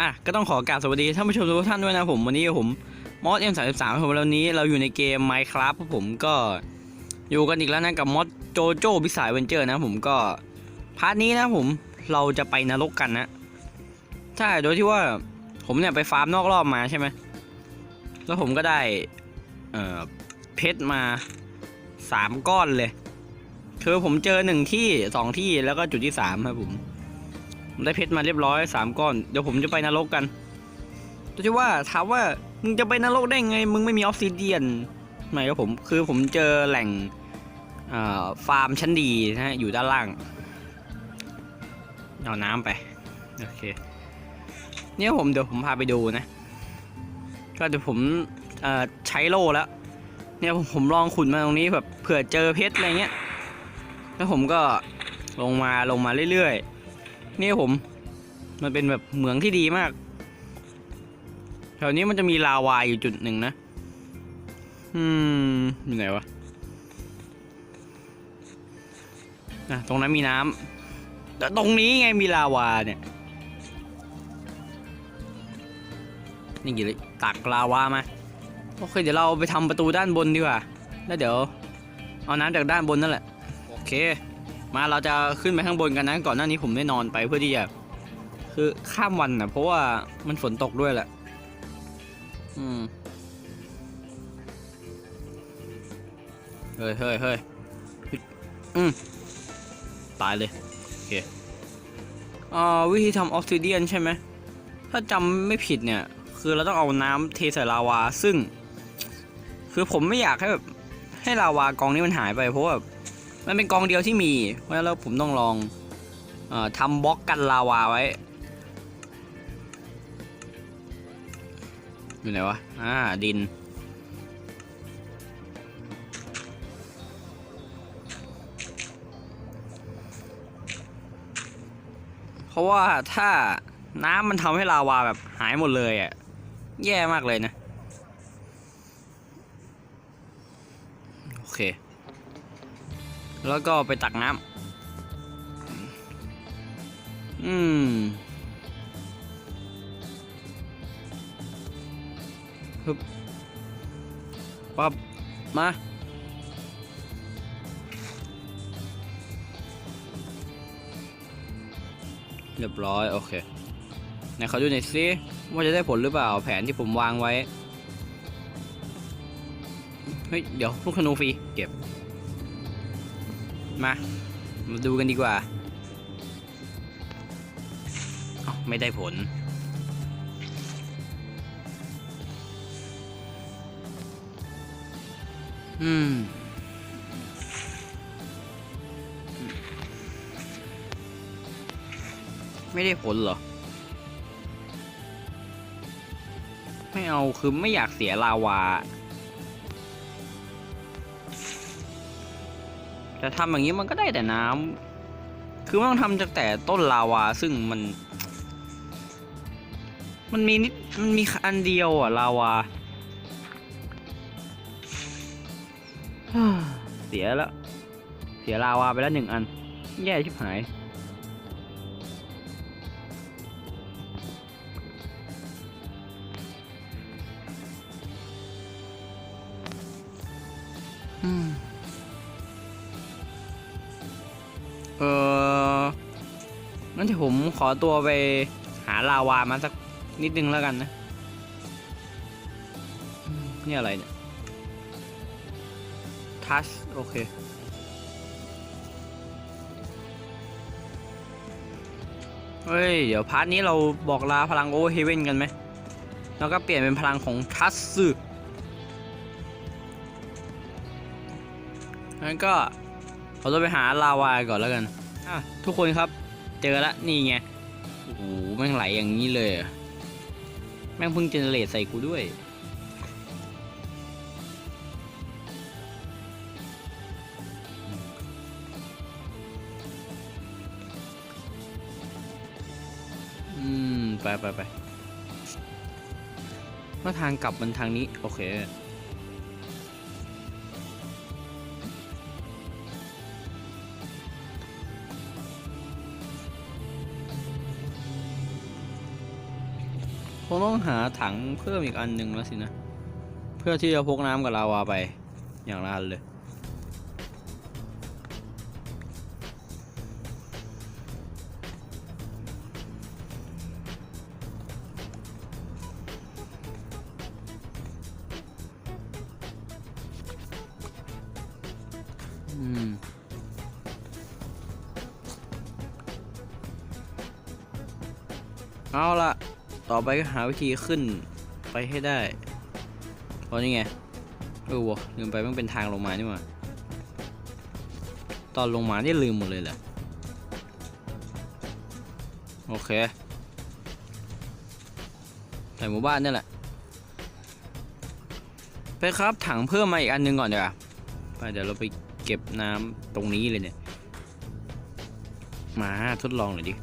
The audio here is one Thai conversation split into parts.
อะก็ต้องขอกราบสวัสดีท่านผู้ชมทุกท่านด้วยนะผมวันนี้ผมมอส M33 ผมวันนี้เราอยู่ในเกม Minecraft ครับผมก็อยู่กันอีกแล้วนะกับมอสโจโจ้พิสายเวนเจอร์นะผมก็พาร์ทนี้นะผมเราจะไปนรกกันนะใช่โดยที่ว่าผมเนี่ยไปฟาร์มนอกรอบมาใช่ไหมแล้วผมก็ได้เอ่อเพชรมาสามก้อนเลยคือผมเจอหนึ่งที่สองที่แล้วก็จุดที่สามครับผม ได้เพชรมาเรียบร้อยสามก้อน เดี๋ยวผมจะไปนรกกันแต่ที่ว่าถามว่ามึงจะไปนรกได้ไง มึงไม่มีออฟซิเดียนไม่ครับผมคือผมเจอแหล่งฟาร์มชั้นดีนะฮะอยู่ด้านล่างเอาน้ำไปโอเคเนี่ยผมเดี๋ยวผมพาไปดูนะ ก็เดี๋ยวผมใช้โล่แล้ว เนี่ยผมผมลองขุดมาตรงนี้แบบเผื่อเจอเพชรอะไรเงี้ยแล้วผมก็ลงมาลงมาเรื่อยๆ นี่ผม มันเป็นแบบเหมืองที่ดีมาก แถวนี้มันจะมีลาวาอยู่จุดหนึ่งนะ อืมอยู่ไหนวะอะตรงนั้นมีน้ำแต่ตรงนี้ไงมีลาวาเนี่ย นี่กี่เลยตักลาวามา โอเค เดี๋ยวเราไปทำประตูด้านบนดีกว่า แล้วเดี๋ยว เอาน้ำจากด้านบนนั่นแหละ โอเค มาเราจะขึ้นไปข้างบนกันนะก่อนหน้านี้ผมได้นอนไปเพื่อที่จะคือข้ามวันนะเพราะว่ามันฝนตกด้วยแหละ อืมเฮ้ยเฮ้ยเฮ้ยอืมตายเลยโอเคอ่าวิธีทำออฟซิเดียนใช่ไหมถ้าจำไม่ผิดเนี่ย คือเราต้องเอาน้ำเทใส่ลาวาซึ่ง คือผมไม่อยากให้แบบให้ลาวากองนี้มันหายไปเพราะว่า มันเป็นกองเดียวที่มี เพราะฉะนั้นแล้วผมต้องลองออทำบล็อกกันลาวาไว้ อยู่ไหนวะ อ่า ดิน เพราะว่าถ้าน้ำมันทำให้ลาวาแบบหายหมดเลยอะ่ะ แย่มากเลยนะ โอเค แล้วก็ไปตักน้ำอืมฮึบปั๊บ มา เรียบร้อย โอเคไหนเขาดูหน่อยสิว่าจะได้ผลหรือเปล่าแผนที่ผมวางไว้ เฮ้ย เดี๋ยวลูกธนูฟรี เก็บ มา มาดูกันดีกว่า ไม่ได้ผล อืมไม่ได้ผลเหรอ ไม่เอาคือไม่อยากเสียลาวา แต่ทำอย่างนี้มันก็ได้แต่น้ำคือมันต้องทำจากแต่ต้นลาวาซึ่งมัน มันมีนิดมันมีอันเดียวอะลาวาเสียแล้ว เสียลาวาไปแล้วหนึ่งอัน แย่ชิบหายอืม ผมขอตัวไปหาลาวามาสักนิดนึงแล้วกันนะ นี่อะไรเนี่ย ทัช โอเค เฮ้ย เดี๋ยวพาร์ทนี้เราบอกลาพลังโอเวอร์เฮเว่นกันไหม แล้วก็เปลี่ยนเป็นพลังของทัสซึงั้นก็ขอตัวไปหาลาวาก่อนแล้วกัน อะ ทุกคนครับ เจอละนี่ไงโอ้โหแม่งไหลอย่างนี้เลยแม่งเพิ่งเจเนเรตใส่กูด้วยอืมไปไปไปว่าทางกลับมันทางนี้ โอเค คงต้องหาถังเพิ่มอีกอันหนึ่งแล้วสินะ เพื่อที่จะพกน้ำกับลาวาไปอย่างละอันเลย ไปก็หาวิธีขึ้นไปให้ได้เพราะนี่ไงเออวะลืมไปมันเป็นทางลงมานี่หว่าตอนลงมานี่ลืมหมดเลยแหละโอเคใส่หมู่บ้านนี่แหละ ไปครับถังเพิ่มมาอีกอันหนึงก่อนเดี๋ยวไปเดี๋ยวเราไปเก็บน้ำตรงนี้เลยเนี่ย มาทดลองหน่อยดิ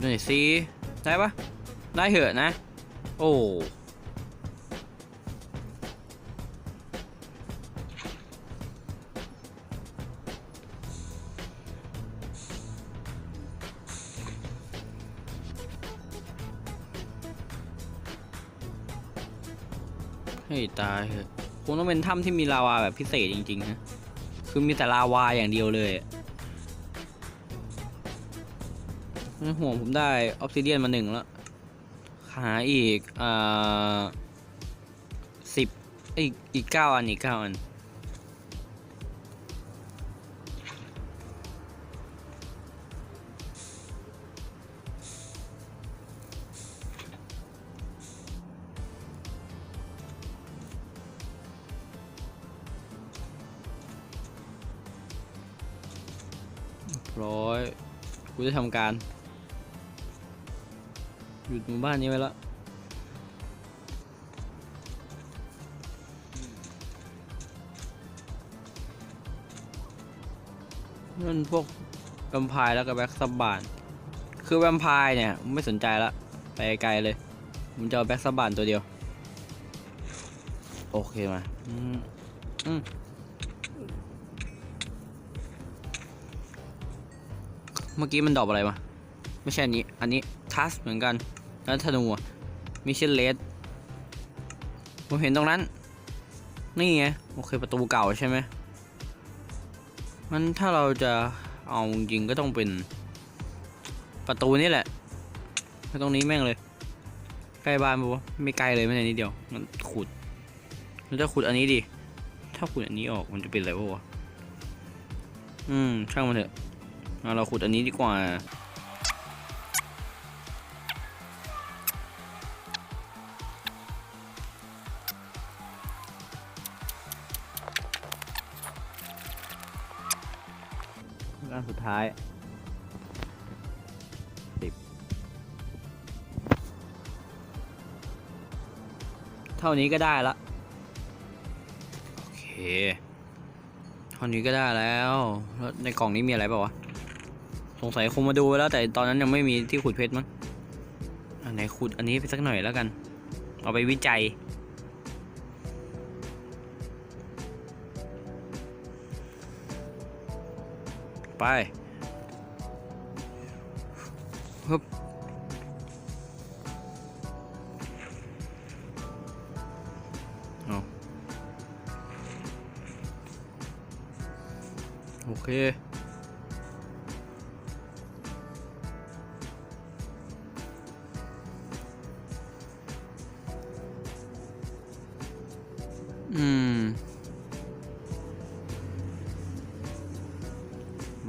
หน่อยสิได้ปะได้เหอะนะ โอ้ให้ตายเหอะคงต้องเป็นถ้ำที่มีลาวาแบบพิเศษจริงๆนะคือมีแต่ลาวาอย่างเดียวเลยอะ ห่วงผมได้ออฟซิเดียนมาหนึ่งแล้ว หาอีกอ่าสิบอีกอีกเก้าอันอีกเก้าอันร้อยกูจะทำการ หยุดหมู่บ้านนี้ไว้แล้วนั่นพวกแวมไพร์แล้วก็แบ็กซับบาน คือแวมไพร์เนี่ย ไม่สนใจละไปไกลเลย ผมจะเอาแบ็กซับบานตัวเดียว โอเคมาอืมอืมเมื่อกี้มันดอปอะไรมา ไม่ใช่อันนี้ อันนี้ทัสเหมือนกัน แล้วธนูมิเชลเลสผมเห็นตรงนั้น นี่ไง โอเคประตูเก่าใช่ไหมมันถ้าเราจะเอาจริงก็ต้องเป็นประตูนี่แหละตรงนี้แม่งเลย ใกล้บ้านปะไม่ไกลเลยไม่ใช่นิดเดียวมันขุดมันจะขุดอันนี้ดิถ้าขุดอันนี้ออกมันจะเป็นอะไรปะวะอืมช่างมันเถอะเอาเราขุดอันนี้ดีกว่า ท้ายสิบเท่านี้ก็ได้ละ โอเค เท่านี้ก็ได้แล้วแล้วในกล่องนี้มีอะไรเปล่าวะ สงสัยคงมาดูแล้ว แต่ตอนนั้นยังไม่มีที่ขุดเพชรมั้งอันไหนขุดอันนี้ไปสักหน่อยแล้วกัน เอาไปวิจัยไป เคอืม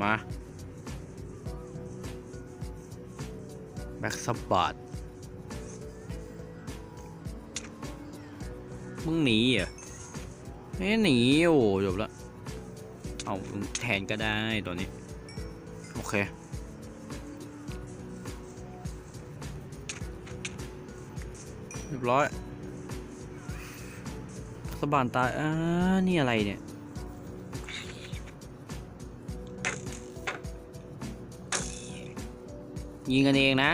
มา แบ็กซับบอดมึงหนีอะไม่หนี โอ้จบแล้ว เอาแทนก็ได้ตัวนี้ โอเค เรียบร้อยสบานตายอ่านี่อะไรเนี่ย ยิงกันเองนะ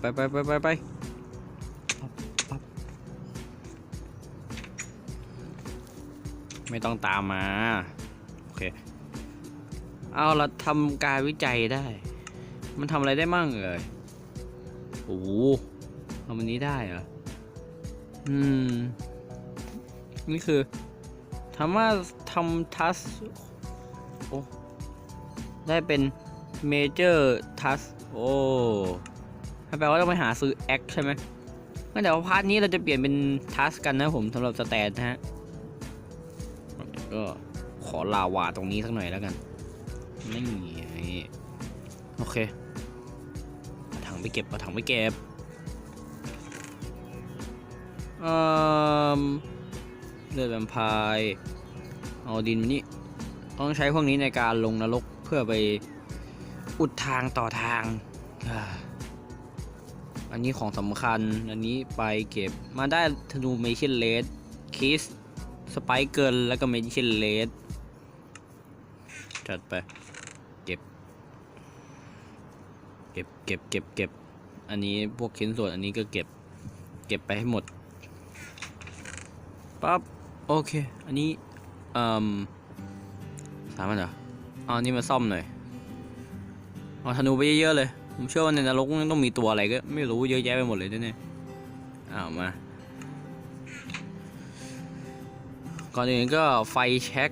ไปไปไปไปไปปั๊บปั๊บไม่ต้องตามมา โอเค เอาเราทำการวิจัยได้ มันทำอะไรได้มั่งเอ่ยโอ้โหทำอันนี้ได้เหรอ อืม นี่คือทำว่าทำทัสโอ้ได้เป็นเมเจอร์ทัสโอ้ แปลว่าต้องไปหาซื้อแอคใช่ไหมงั้นเดี๋ยวพาร์ทนี้เราจะเปลี่ยนเป็นทัสกันนะผมสำหรับสแตนนะฮะก็ขอลาวาตรงนี้สักหน่อยแล้วกัน ไม่มีโอเคถังไปเก็บเอาถังไปเก็บเอ่อเลือดแวมไพร์เอาดินมานี่ต้องใช้พวกนี้ในการลงนรกเพื่อไปอุดทางต่อทาง อันนี้ของสำคัญ อันนี้ไปเก็บมาได้ธนูเมชินเลสคิสสไปเกิลแล้วก็เมจิเชนเลสจัดไป เก็บ เก็บเก็บเก็บเก็บอันนี้พวกชิ้นส่วนอันนี้ก็เก็บ เก็บไปให้หมดปั๊บโอเค อันนี้เอ่มสามอันเหรอเอาอันนี้มาซ่อมหน่อยเอาธนูไปเยอะๆเลย ผมเชื่อว่าในนรกต้องมีตัวอะไรก็ไม่รู้เยอะแยะไปหมดเลยเนี่ยเอามา ก่อนอื่นก็ไฟเช็ค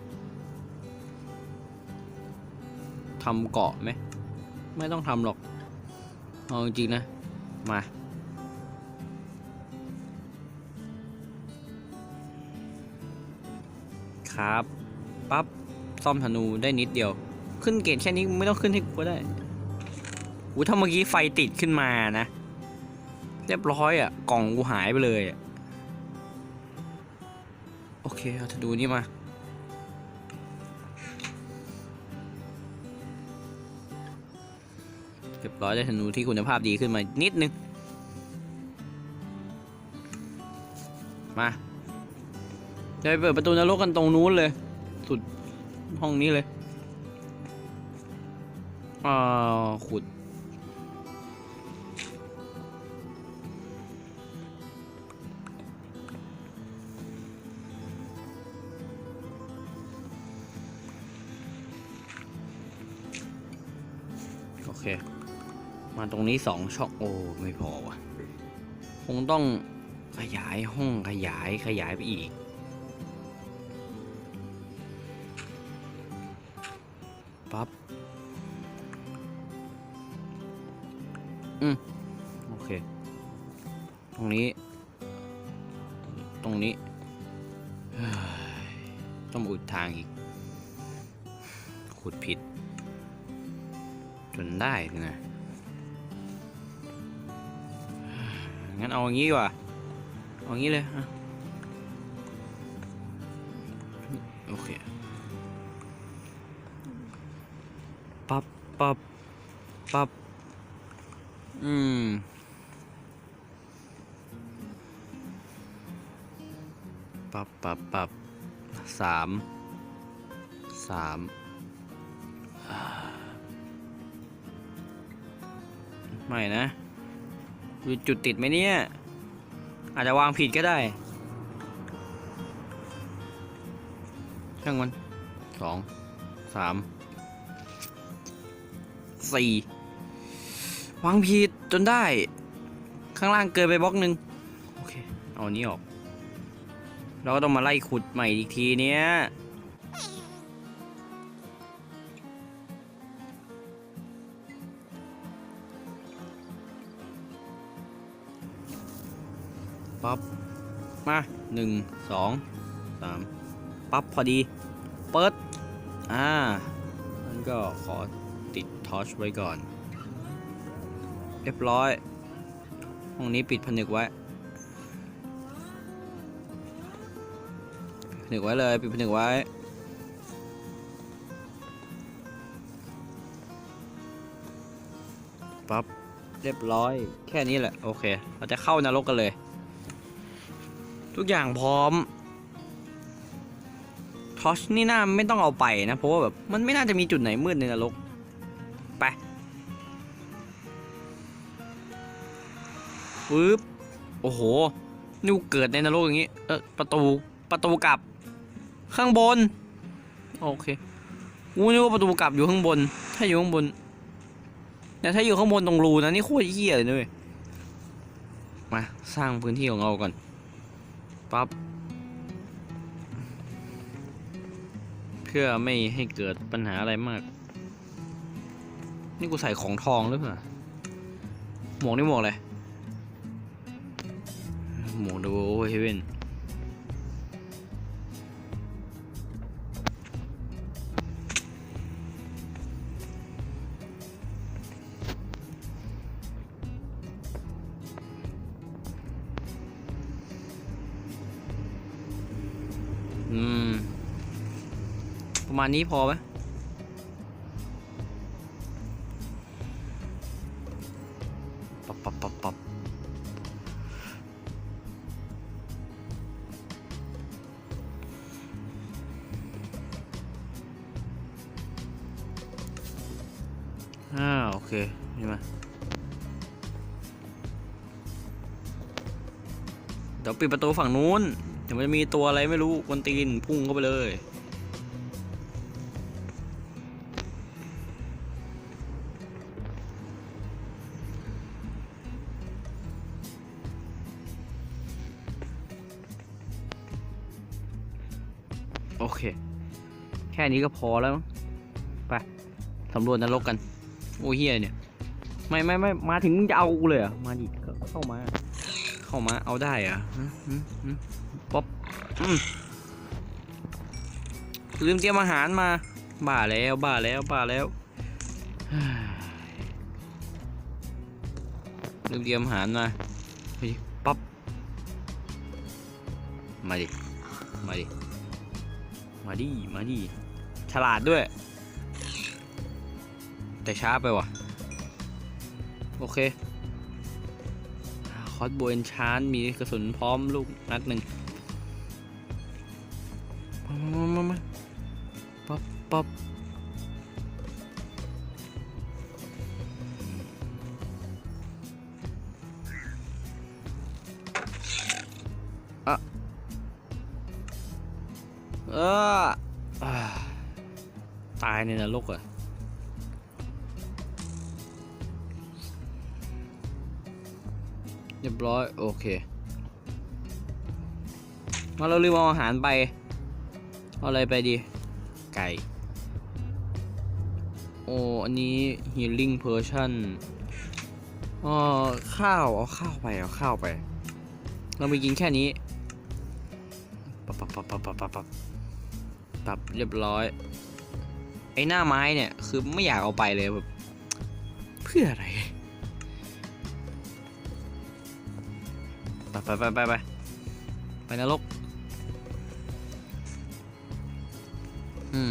ทำเกาะไหม ไม่ต้องทำหรอก เอาจริงนะ มาครับ ปั๊บ ซ่อมธนูได้นิดเดียว ขึ้นเกรดแค่นี้ไม่ต้องขึ้นให้กูก็ได้ อูถ้าเมื่อกี้ไฟติดขึ้นมานะ เรียบร้อยอะ กล่องกูหายไปเลยอะโอเคเอาธนูนี่มา เรียบร้อยได้ธนูที่คุณภาพดีขึ้นมานิดนึง มาจะไปเปิดประตูนรกกันตรงนู้นเลย สุดห้องนี้เลยอ่าขุด เค มาตรงนี้สองช่องโอ้ไม่พอว่ะ คงต้องขยายห้องขยายขยายไปอีก ปั๊บ อืม โอเค ตรงนี้ ตรงนี้ ต้องอุดทางอีก ขุดผิด จนได้นะงั้นเอาอย่างนี้ว่าเอาอย่างนี้เลยโอเคปับปับปับอืมปับปับปับสามสาม ไม่นะมีจุดติดไหมเนี่ย อาจจะวางผิดก็ได้ ช่างมันสองสามสี่วางผิดจนได้ ข้างล่างเกินไปบล็อกหนึ่งโอเค เอาอันนี้ออก เราก็ต้องมาไล่ขุดใหม่อีกทีเนี้ย มาหนึ่งสองสามปั๊บพอดีเปิดอ่านั่นก็ขอติดทอร์ชไว้ก่อน เรียบร้อยห้องนี้ปิดผนึกไว้ผนึกไว้เลยปิดผนึกไว้ปั๊บเรียบร้อยแค่นี้แหละ โอเค เราจะเข้านรกกันเลย ทุกอย่างพร้อมทอชนี่น่าไม่ต้องเอาไปนะ เพราะว่าแบบมันไม่น่าจะมีจุดไหนมืดในนรก ไปปึ๊บ โอ้โหนี่กูเกิดในนรกอย่างงี้ เออประตูประตูกลับ ข้างบน โอเคกูนึกว่าประตูกลับอยู่ข้างบน ถ้าอยู่ข้างบนแต่ถ้าอยู่ข้างบนตรงรูนะนี่โคตรเหี้ยเลยนะเว้ยมาสร้างพื้นที่ของเราก่อน ปั๊บ เพื่อไม่ให้เกิดปัญหาอะไรมาก นี่กูใส่ของทองหรือเปล่า หมวกนี่หมวกอะไร หมวกดูโอเฮเว่น ประมาณนี้พอไหมปับปับปับปับอ่าโอเค นี่มาเดี๋ยวปิดประตูฝั่งนู้น เดี๋ยวมันจะมีตัวอะไรไม่รู้กวนตีนพุ่งเข้าไปเลย นี้ก็พอแล้วไปสำรวจนรกกัน โอ้เฮียเนี่ย ไม่ไม่ไม่มาถึงมึงจะเอากูเลยอะมาดิเข้ามา เข้ามาเอาได้เหรอะป๊อปลืมเตรียมอาหารมา บ้าแล้วบ้าแล้วบ้าแล้วลืมเตรียมอาหารมาเฮ้ยป๊อปมาดิมาดิมาดิมาดิ ฉลาดด้วย แต่ช้าไปว่ะ โอเค คอสโบเอนชานมีกระสุนพร้อมลูกนัดหนึ่งมามามามาป๊อปป๊อปอะเอออ่า ตายในนรกอะเรียบร้อย โอเค มาเราลืมเอาอาหารไป เอาอะไรไปดี ไก่ โอ้ อันนี้ healing potion อ๋อข้าว เอาข้าวไป เอาข้าวไป เราไปกินแค่นี้ปับปับปับปับปับปับปับเรียบร้อย อ้หน้าไม้เนี่ยคือไม่อยากเอาไปเลยแบบเพื่ออะไรไปไปไปไปไปไปนรกอืม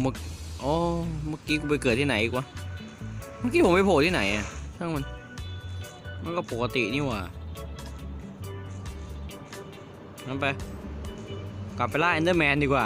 เมื่ออ๋อเมื่อกี้กูไปเกิดที่ไหนอีกวะ เมื่อกี้ผมไปโผล่ที่ไหนอะช่างมัน มันก็ปกตินี่หว่างั้นไป กลับไปล่าเอนเดอร์แมนดีกว่า